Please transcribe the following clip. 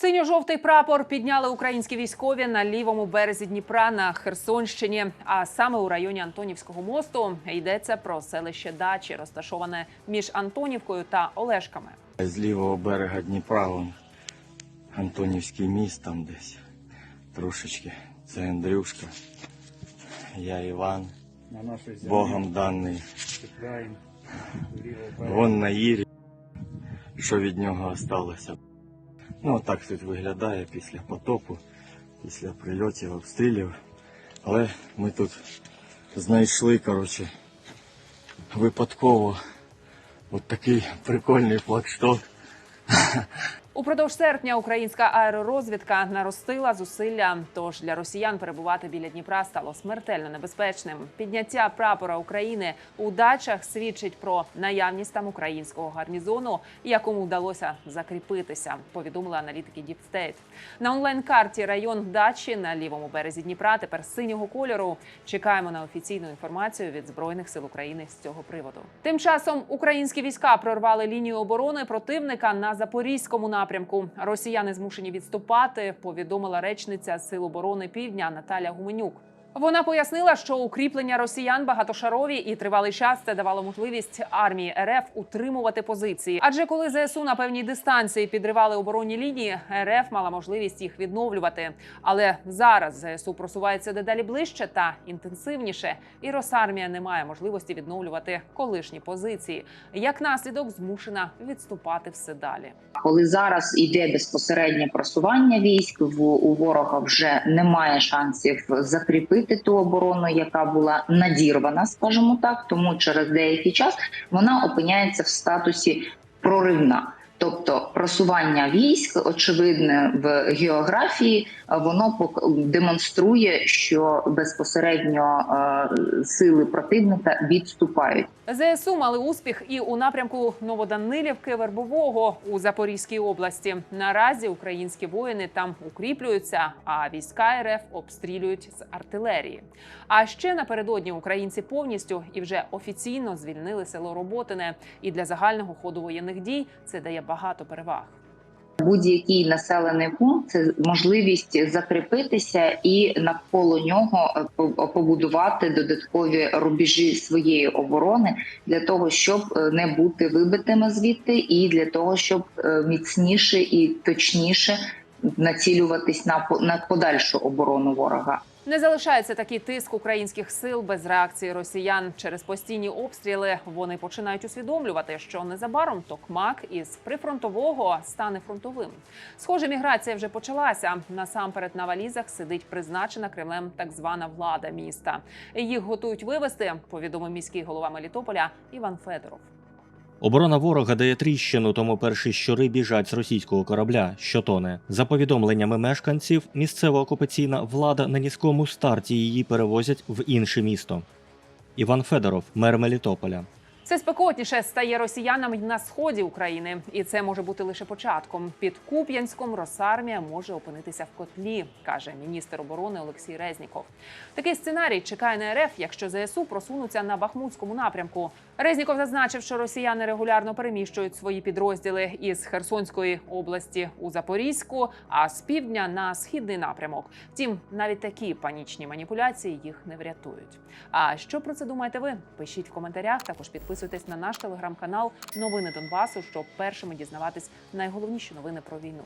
Синьо-жовтий прапор підняли українські військові на лівому березі Дніпра на Херсонщині. А саме у районі Антонівського мосту йдеться про селище Дачі, розташоване між Антонівкою та Олешками. З лівого берега Дніпра, вон, Антонівський міст там десь трошечки. Це Андрюшка, я Іван, на нашій Богом даний. Вон на Ірі, що від нього осталося. Ну, так тут виглядає після потопу, після прильотів, обстрілів. Але ми тут знайшли, коротше, випадково от такий прикольний флагшток. Упродовж серпня українська аеророзвідка наростила зусилля. Тож для росіян перебувати біля Дніпра стало смертельно небезпечним. Підняття прапора України у дачах свідчить про наявність там українського гарнізону, якому вдалося закріпитися. Повідомили аналітики State. На онлайн-карті район дачі на лівому березі Дніпра тепер синього кольору. Чекаємо на офіційну інформацію від збройних сил України з цього приводу. Тим часом українські війська прорвали лінію оборони противника на запорізькому напрямку. Росіяни змушені відступати. Повідомила речниця Сил оборони Півдня Наталя Гуменюк. Вона пояснила, що укріплення росіян багатошарові і тривалий час це давало можливість армії РФ утримувати позиції. Адже коли ЗСУ на певній дистанції підривали оборонні лінії, РФ мала можливість їх відновлювати. Але зараз ЗСУ просувається дедалі ближче та інтенсивніше, і Росармія не має можливості відновлювати колишні позиції. Як наслідок, змушена відступати все далі. Коли зараз йде безпосереднє просування військ, у ворога вже немає шансів закріпити ту оборону, яка була надірвана, скажімо так. Тому через деякий час вона опиняється в статусі проривна. Тобто просування військ, очевидне в географії, е, воно демонструє, що безпосередньо е, сили противника відступають. ЗСУ мали успіх і у напрямку Новоданилівки Вербового у Запорізькій області. Наразі українські воїни там укріплюються, а війська РФ обстрілюють з артилерії. А ще напередодні українці повністю і вже офіційно звільнили село Роботине. І для загального ходу воєнних дій це дає багато переваг. Будь-який населений пункт це можливість закріпитися і навколо нього е, по- побудувати додаткові рубежі своєї оборони для того, щоб е, не бути вибитими звідти, і для того, щоб е, міцніше і точніше націлюватись на на подальшу оборону ворога. Не залишається такий тиск українських сил без реакції росіян через постійні обстріли. Вони починають усвідомлювати, що незабаром токмак із прифронтового стане фронтовим. Схоже, міграція вже почалася. Насамперед на валізах сидить призначена Кремлем так звана влада міста. Їх готують вивезти. Повідомив міський голова Мелітополя Іван Федоров. Оборона ворога дає тріщину, тому перші щури біжать з російського корабля, що тоне. За повідомленнями мешканців, місцева окупаційна влада на низькому старті її перевозять в інше місто. Іван Федоров, мер Мелітополя. Все спекотніше стає росіянам на сході України, і це може бути лише початком. Під Куп'янськом Росармія може опинитися в котлі, каже міністр оборони Олексій Резніков. Такий сценарій чекає на РФ, якщо ЗСУ просунуться на Бахмутському напрямку. Резніков зазначив, що росіяни регулярно переміщують свої підрозділи із Херсонської області у Запорізьку, а з півдня на східний напрямок. Втім, навіть такі панічні маніпуляції їх не врятують. А що про це думаєте ви? Пишіть в коментарях. Також підписуйтесь на наш телеграм-канал Новини Донбасу, щоб першими дізнаватись найголовніші новини про війну.